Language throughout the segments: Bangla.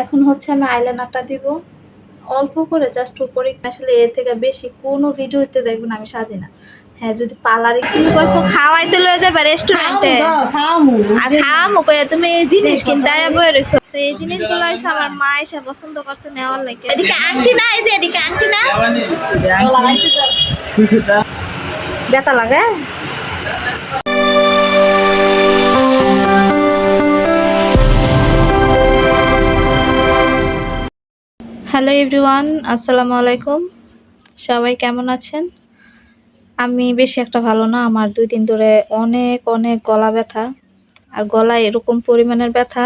এখন হচ্ছে আমি আইলাইনারটা দিব। অল্প করে জাস্ট উপরে আসলে এর থেকে বেশি কোনো ভিডিওতে দেখবেন আমি সাজি না। হ্যাঁ যদি পার্লারে কি কইছো খাওয়াইতে লয়ে যাবে রেস্টুরেন্টে আর খামো কই তুমি এই জিনিস কিনতে বই রইছো। তো এই জিনিসগুলো হইছে আমার মা এসে পছন্দ করছে নেওয়ার লাগে। এদিকে আংটি না এই যে এদিকে আংটি না। ব্যথা লাগে? হ্যালো এভরিওয়ান আসসালামু আলাইকুম সবাই কেমন আছেন? আমি বেশি একটা ভালো না। আমার দুই দিন ধরে অনেক অনেক গলা ব্যথা। আর গলায় এরকম পরিমাণের ব্যথা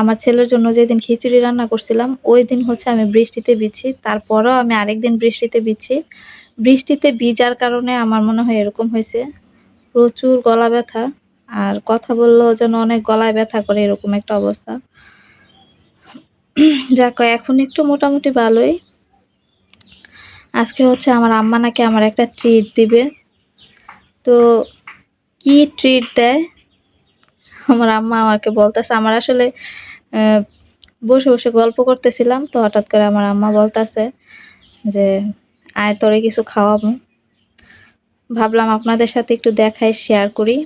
আমার ছেলের জন্য যেদিন খিচুড়ি রান্না করছিলাম, ওই দিন হচ্ছে আমি বৃষ্টিতে ভিজছি তারপরেও আমি আরেক দিন বৃষ্টিতে ভিজছি বৃষ্টিতে ভিজার কারণে আমার মনে হয় এরকম হয়েছে। প্রচুর গলা ব্যথা। আর কথা বললেও যেন অনেক গলায় ব্যথা করে এরকম একটা অবস্থা। যাক এখন একটু মোটামুটি ভালোই। আজকে হচ্ছে আমার আম্মা নাকি আমার একটা ট্রিট দিবে। তো কি ট্রিট দেয়? আমার আম্মা আমাকে বলতেছে, আমার আসলে বসে বসে গল্প করতেছিলাম, তো হঠাৎ করে আমার আম্মা বলতেছে যে, আয়, তোরে কিছু খাওয়াবো। ভাবলাম আপনাদের সাথে একটু দেখাই শেয়ার করি।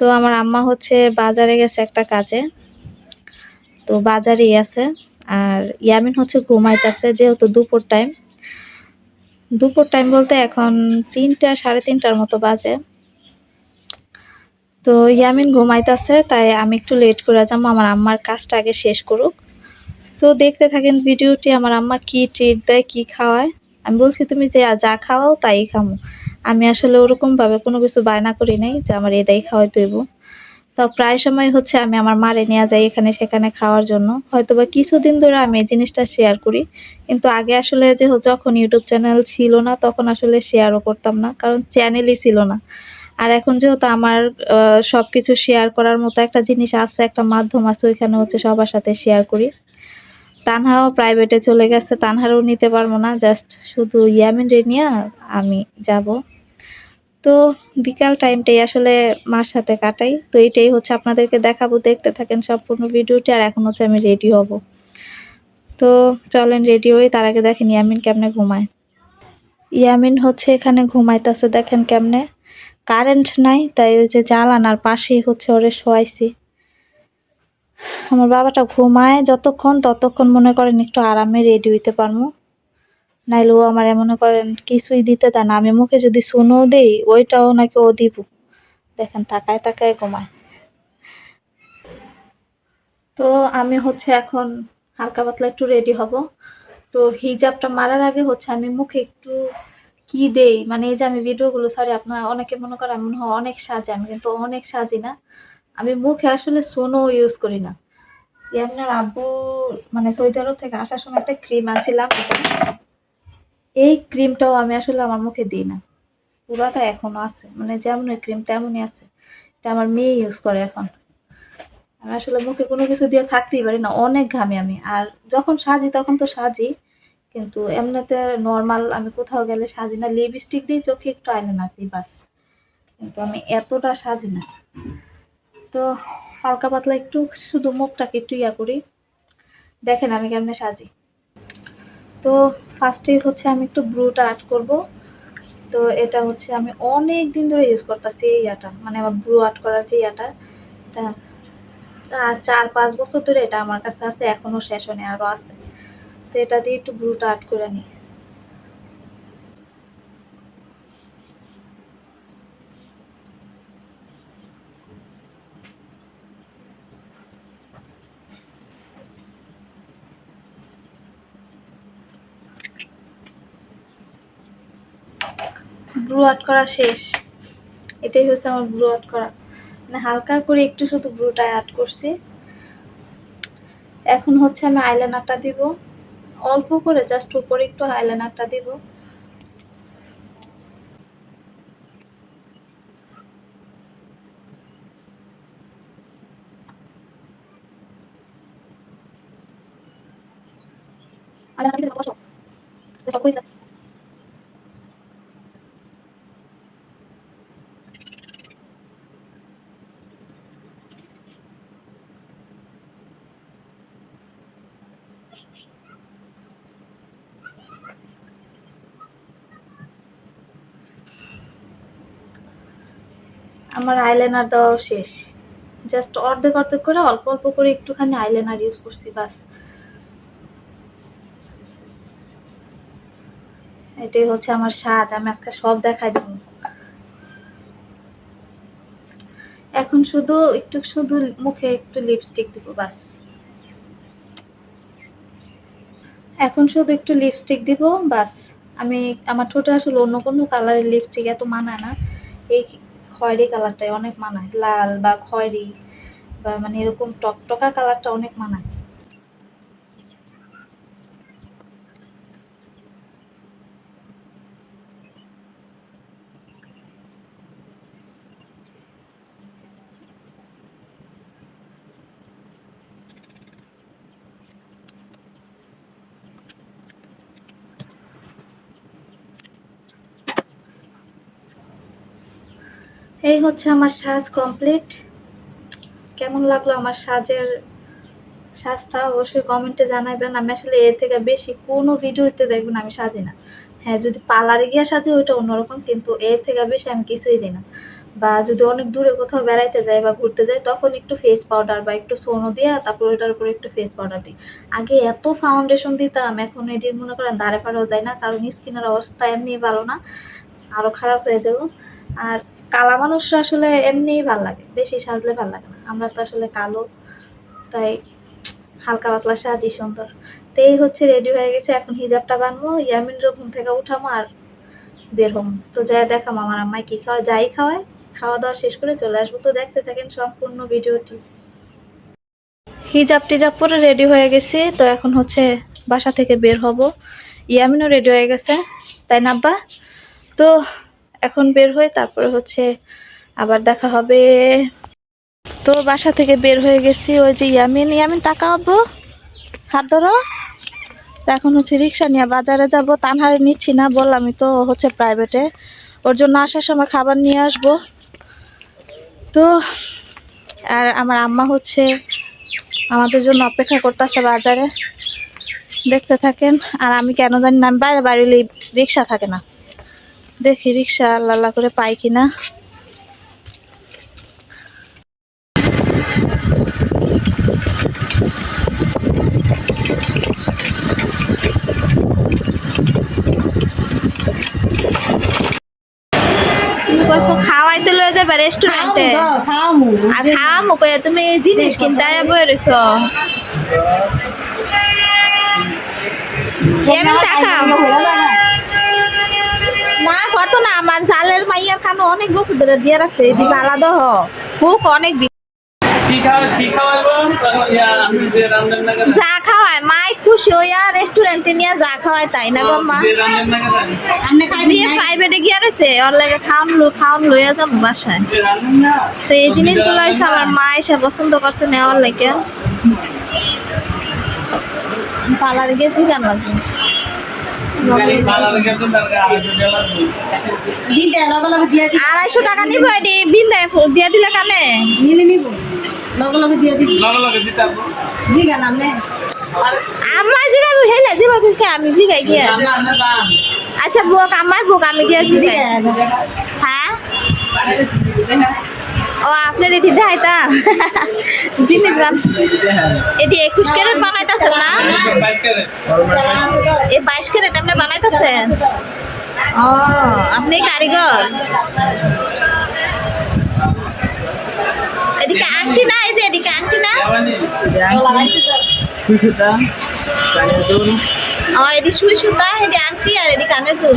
তো আমার আম্মা হচ্ছে বাজারে গেছে একটা কাজে। তো বাজারেই আছে। আর ইয়ামিন হচ্ছে ঘুমাইতেছে যেহেতু দুপুর টাইম দুপুর টাইম বলতে এখন তিনটা, সাড়ে তিনটার মতো বাজে। তো ইয়ামিন ঘুমাইতেছে, তাই আমি একটু লেট করে যাব, আমার আম্মার কাজটা আগে শেষ করুক। তো দেখতে থাকেন ভিডিওটি, আমার আম্মা কি ট্রিট দেয়, কি খাওয়ায়। আমি বলছি, তুমি যে যা খাওয়াও তাই খামো। আমি আসলে ওরকমভাবে কোনো কিছু বায়না করি নাই যে আমার এটাই খাওয়াই তৈব তো প্রায় সময় হচ্ছে আমি আমার মারে নিয়ে যাই এখানে সেখানে খাওয়ার জন্য। হয়তো বা কিছুদিন ধরে আমি এই জিনিসটা শেয়ার করি। কিন্তু আগে আসলে যে যখন ইউটিউব চ্যানেল ছিল না, তখন আসলে শেয়ারও করতাম না, কারণ চ্যানেলই ছিল না। আর এখন যেহেতু আমার সব কিছু শেয়ার করার মতো একটা জিনিস আছে, একটা মাধ্যম আছে, ওইখানে হচ্ছে সবার সাথে শেয়ার করি। তানহাও প্রাইভেটে চলে গেছে, তানহারও নিতে পারব না জাস্ট শুধু ইয়ামিন রে নিয়ে আমি যাব। তো বিকাল টাইমটাই আসলে মার সাথে কাটাই। তো এটাই হচ্ছে আপনাদেরকে দেখাবো, দেখতে থাকেন সম্পূর্ণ ভিডিওটি, আর এখন হচ্ছে আমি রেডি হব। তো চলেন রেডি হই, তার আগে দেখেন ইয়ামিন কেমনে ঘুমায়। ইয়ামিন হচ্ছে এখানে ঘুমাইতেছে, দেখেন কেমনে। কারেন্ট নাই, তাই ওই যে জ্বালানার পাশেই হচ্ছে ওরে শোয়াইছি। আমার বাবাটা ঘুমায়, যতক্ষণ, ততক্ষণ মনে করেন একটু আরামে রেডি হইতে পারব নাইলে ও আমার মনে করেন, কিছুই দিতে দেয় না। আমি মুখে যদি শুনো দেই, ওইটাও নাকি ও দিব। দেখেন, তাকায় তাকায় ঘুমায়। তো আমি হচ্ছে এখন হালকা পাতলা একটু রেডি হব। তো হিজাবটা মারার আগে হচ্ছে আমি মুখে একটু কি দেই? মানে এই যে আমি ভিডিওগুলো সরি আপনারা অনেকে মনে করেন, আমি হয় অনেক সাজে, আমি কিন্তু অনেক সাজি না। আমি মুখে আসলে সোনো ইউজ করি না। আপনার আব্বু মানে সৌদি আরব থেকে আসার সময় একটা ক্রিম আনছিলাম। এই ক্রিমটাও আমি আসলে আমার মুখে দিই না। পুরাটা এখনও আছে মানে যেমন ক্রিম তেমনই আছে। এটা আমার মেয়ে ইউজ করে এখন। আমি আসলে মুখে কোনো কিছু দিয়ে থাকতেই পারি না, অনেক ঘামি আমি। আর যখন সাজি তখন তো সাজি, কিন্তু এমনিতে নর্মাল আমি কোথাও গেলে সাজি না। লিপস্টিক দিই চোখে একটু আইলাইনার দিই বাস। কিন্তু আমি এতটা সাজি না। তো হালকা পাতলা একটু, শুধু মুখটাকে একটু ইয়া করি। দেখেন আমি কেমনে সাজি। তো ফার্স্টেই হচ্ছে আমি একটু ব্রুটা আর্ট করব। তো এটা হচ্ছে আমি অনেক দিন ধরে ইউজ করতেছি এই ইয়াটা মানে আমার ব্রু আর্ট করার যে ইয়াটা, এটা চার পাঁচ বছর ধরে এটা আমার কাছে আছে এখনও শেষ হয়নি আরও আছে। তো এটা দিয়ে একটু ব্রুটা আর্ট করে নিই। ব্রু আর্ট করা শেষ। এটাই হচ্ছে আমার ব্রু আর্ট করা। মানে হালকা করে একটু শুধু ব্রুটা আর্ট করছি। এখন হচ্ছে আমি আইলাইনারটা দিব। অল্প করে, জাস্ট উপরে একটু আইলাইনারটা দিব। আইলাইনারটা দিয়ে বসো। আমার আইলাইনার দেওয়াও শেষ। জাস্ট অর্ধেক অর্ধেক করে, অল্প অল্প করে একটুখানি আইলাইনার ইউজ করছি, বাস। এটাই হচ্ছে আমার সাজ, আমি আজকে সব দেখাই দেবো। এখন শুধু, একটু শুধু মুখে একটু লিপস্টিক দিব, বাস। এখন শুধু একটু লিপস্টিক দিব, বাস। আমি, আমার ঠোঁটে আসলে অন্য কোনো কালারের লিপস্টিক এত মানায় না। এই খয়েরি কালারটাই অনেক মানায়। লাল বা খয়েরি বা মানে এরকম টকটকা কালারটা অনেক মানায়। এই হচ্ছে আমার সাজ কমপ্লিট কেমন লাগল আমার সাজের সাজটা? অবশ্যই কমেন্টে জানাবেন আমি আসলে এর থেকে বেশি কোনো ভিডিওতে দেখবেন আমি সাজি না। হ্যাঁ যদি পার্লারে গিয়ে সাজি, ওইটা অন্যরকম, কিন্তু এর থেকে বেশি আমি কিছুই দিই না। বা যদি অনেক দূরে কোথাও বেড়াইতে যাই বা ঘুরতে যাই, তখন একটু ফেস পাউডার বা একটু সোনো দিয়ে তারপর ওইটার উপরে একটু ফেস পাউডার দিই। আগে এত ফাউন্ডেশন দিতাম, এখন এটির মনে করেন দাঁড়ে পাড়াও যায় না, কারণ স্কিনের অবস্থা এমনি ভালো না আরও খারাপ হয়ে যাব। আর কালা মানুষরা আসলে এমনিই ভালো লাগে, বেশি সাজলে ভালো লাগে না। আমরা তো আসলে কালো, তাই হালকা পাতলা সাজি সুন্দর। তো এই হচ্ছে রেডি হয়ে গেছে, এখন হিজাবটা বানবো ইয়ামিন ঘুম থেকে উঠামো আর বের হম তো যাই দেখাম আমার আম্মাই কি খাওয়া যাই খাওয়ায়, খাওয়া দাওয়া শেষ করে চলে আসব। তো দেখতে থাকেন সম্পূর্ণ ভিডিওটি। হিজাব টিজাব পরে রেডি হয়ে গেছি, তো এখন হচ্ছে বাসা থেকে বের হব। ইয়ামিনও রেডি হয়ে গেছে, তাই না আব্বা তো এখন বের হয়ে তারপরে হচ্ছে আবার দেখা হবে। তো বাসা থেকে বের হয়ে গেছি ওই যে ইয়ামিন। ইয়ামিন, টাকা হব হাত ধরো। এখন হচ্ছে রিক্সা নিয়ে বাজারে যাব। তানহারে নিচ্ছি না, বললামই তো হচ্ছে প্রাইভেটে ওর জন্য আসার সময় খাবার নিয়ে আসব। তো, আর আমার আম্মা হচ্ছে আমাদের জন্য অপেক্ষা করতেছে বাজারে। দেখতে থাকেন। আর আমি কেন জানি না, আমি বাইরে বাইরে রিক্সা থাকে না। দেখি রিক্সা আল্লাহ আল্লাহ করে পাই কিনা। খাওয়াইতে লয়ে যাবে রেস্টুরেন্টে আর তুমি জিনিস কিনতে রইছো এমন টাকা আমার জালের মাইয়ার কানো অনেক বছর ধরে দিয়ে রাখছে এদিকে আলাদা হ। হুক অনেক যে খাওয়ায় মাই খুশি হইয়া রেস্টুরেন্টে নিয়ে যা খাওয়ায় তাই না গো মা প্রাইভেটে গিয়া রয়েছে ওর লাগে খাওয়ান লো- খাওয়ান লইয়া যাব বাসায়। তো এই জিনিসগুলো হচ্ছে আমার মা এসে পছন্দ করছে নেওয়ার লাগে। পার্লারে গেছি কেন? লাগবে আড়াইশো টাকা নিব এটি। বিন্দায় দিয়া দিলে কানে লগে আমার হেলে জিগাবো কে? আমি জিগাই গিয়া রান্না আচ্ছা বুক আমার বুক আমি গিয়া জিগাই। হ্যাঁ? ও, আপনার এটি দেখাইতা জিনিস রাম এটি একুশ ক্যারেট বানাইতেছেন না? এই বাইশ ক্যারেট আপনি বানাইতেছেন? ও, আপনি কারিগর। এদিকে আংটি না, এই যে এদিকে আংটি না? ও, এটি সুই সুতা, এটি আংটি আর এটি কানের দুল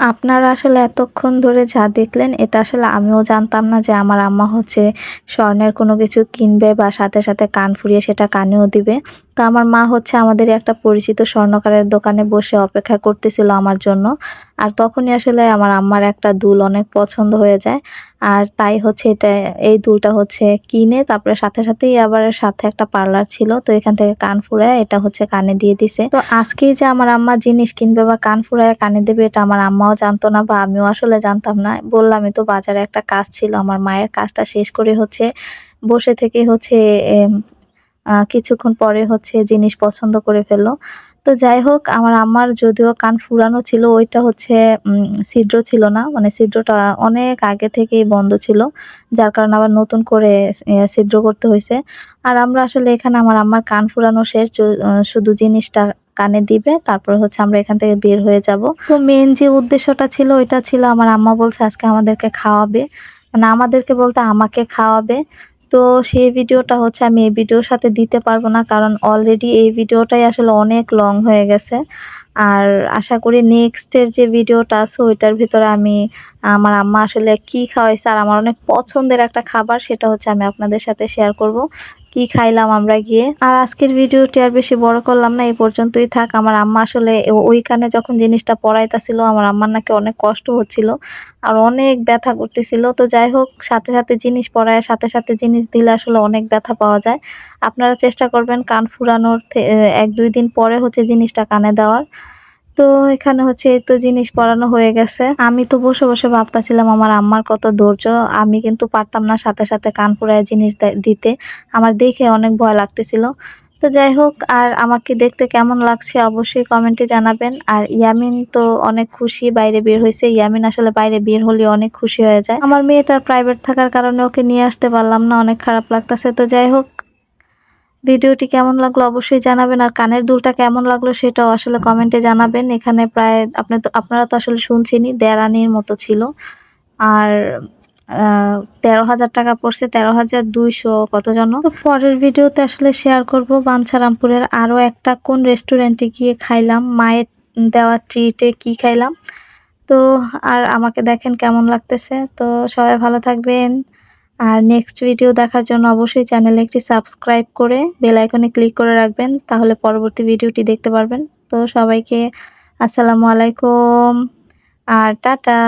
আপনারা আসলে এতক্ষণ ধরে যা দেখলেন, এটা আসলে আমিও জানতাম না যে আমার আম্মা হচ্ছে স্বর্ণের কোনো কিছু কিনবে বা সাথে সাথে কান ফুরিয়ে সেটা কানেও দিবে। তো আমার মা হচ্ছে আমাদের একটা পরিচিত স্বর্ণকারের দোকানে বসে অপেক্ষা করতেছিল আমার জন্য। আর তখনই আসলে আমার আম্মার একটা দুল অনেক পছন্দ হয়ে যায়। আর তাই হচ্ছে এটা, এই দুলটা হচ্ছে কিনে, তারপরে সাথে সাথেই আবার সাথে একটা পার্লার ছিল। তো এখান থেকে কান ফুরায়, এটা হচ্ছে কানে দিয়ে দিছে। তো আজকেই যে আমার আম্মা জিনিস কিনবে বা কান ফুরায় কানে দেবে, এটা আমার আম্মাও জানতো না বা আমিও আসলে জানতাম না। বললামই তো বাজারে একটা কাজ ছিল, আমার মায়ের কাজটা শেষ করে হচ্ছে বসে থেকে হচ্ছে কিছুক্ষণ পরে হচ্ছে জিনিস পছন্দ করে ফেলল। তো যাই হোক, আমার আম্মার যদিও কান ফুরানো ছিল, ওইটা হচ্ছে ছিদ্র ছিল না। মানে ছিদ্রটা অনেক আগে থেকেই বন্ধ ছিল, যার কারণে আবার নতুন করে ছিদ্র করতে হয়েছে। আর আমরা আসলে এখানে আমার আম্মার কান ফুরানো শেষ শুধু জিনিসটা কানে দিবে, তারপরে হচ্ছে আমরা এখান থেকে বের হয়ে যাব। তো মেন যে উদ্দেশ্যটা ছিল, ওইটা ছিল, আমার আম্মা বলছে আজকে আমাদেরকে খাওয়াবে। মানে আমাদেরকে বলতে আমাকে খাওয়াবে। তো সেই ভিডিওটা হচ্ছে আমি এই ভিডিওর সাথে দিতে পারব না, কারণ অলরেডি এই ভিডিওটাই আসলে অনেক লং হয়ে গেছে। আর আশা করি নেক্সটের যে ভিডিওটা আছে, ওইটার ভিতরে আমি, আমার আম্মা আসলে কি খাওয়াইছে আর আমার অনেক পছন্দের একটা খাবার, সেটা হচ্ছে আমি আপনাদের সাথে শেয়ার করব। কি খাইলাম আমরা গিয়ে? আর আজকের ভিডিওটি আর বেশি বড় করলাম না, এই পর্যন্তই থাক। আমার আম্মা আসলে ওইখানে যখন জিনিসটা পড়াইতাছিল, আমার আম্মার নাকি অনেক কষ্ট হচ্ছিল আর অনেক ব্যথা করতেছিল। তো যাই হোক, সাথে সাথে জিনিস পড়ায়, সাথে সাথে জিনিস দিলে আসলে অনেক ব্যথা পাওয়া যায়। আপনারা চেষ্টা করবেন কান ফুরানোর এক দুই দিন পরে হচ্ছে জিনিসটা কানে দেওয়ার। তো এখানে হচ্ছে এই তো জিনিস পড়ানো হয়ে গেছে। আমি তো বসে বসে ভাবতেছিলাম, আমার আম্মার কত ধৈর্য। আমি কিন্তু পারতাম না সাথে সাথে কান ফুরায় জিনিস দিতে। আমার দেখে অনেক ভয় লাগতেছিল। তো যাই হোক, আর আমাকে দেখতে কেমন লাগছে অবশ্যই কমেন্টে জানাবেন। আর ইয়ামিন তো অনেক খুশি বাইরে বের হয়েছে। ইয়ামিন আসলে বাইরে বের হলে অনেক খুশি হয়ে যায়। আমার মেয়েটার প্রাইভেট থাকার কারণে ওকে নিয়ে আসতে পারলাম না, অনেক খারাপ লাগতেছে। তো যাই হোক ভিডিওটি কেমন লাগল অবশ্যই জানাবেন, আর কানের দুলটা কেমন লাগল সেটাও আসলে কমেন্টে জানাবেন। এখানে প্রায় আপনি তো, আপনারা তো আসলে শুনছেনই, দেড়ানির মতো ছিল। আর তেরো হাজার টাকা পড়ছে, তেরো হাজার দুইশো কত যেন তো পরের ভিডিওতে আসলে শেয়ার করব বাঞ্ছারামপুরের আরও একটা কোন রেস্টুরেন্টে গিয়ে খাইলাম, মায়ের দেওয়া ট্রিটে কি খাইলাম। তো, আর আমাকে দেখেন কেমন লাগতেছে। তো সবাই ভালো থাকবেন। আর নেক্সট ভিডিও দেখার জন্য অবশ্যই চ্যানেলে একটি সাবস্ক্রাইব করে বেল আইকনে ক্লিক করে রাখবেন, তাহলে পরবর্তী ভিডিওটি দেখতে পারবেন। তো সবাইকে আসসালামু আলাইকুম আর টাটা!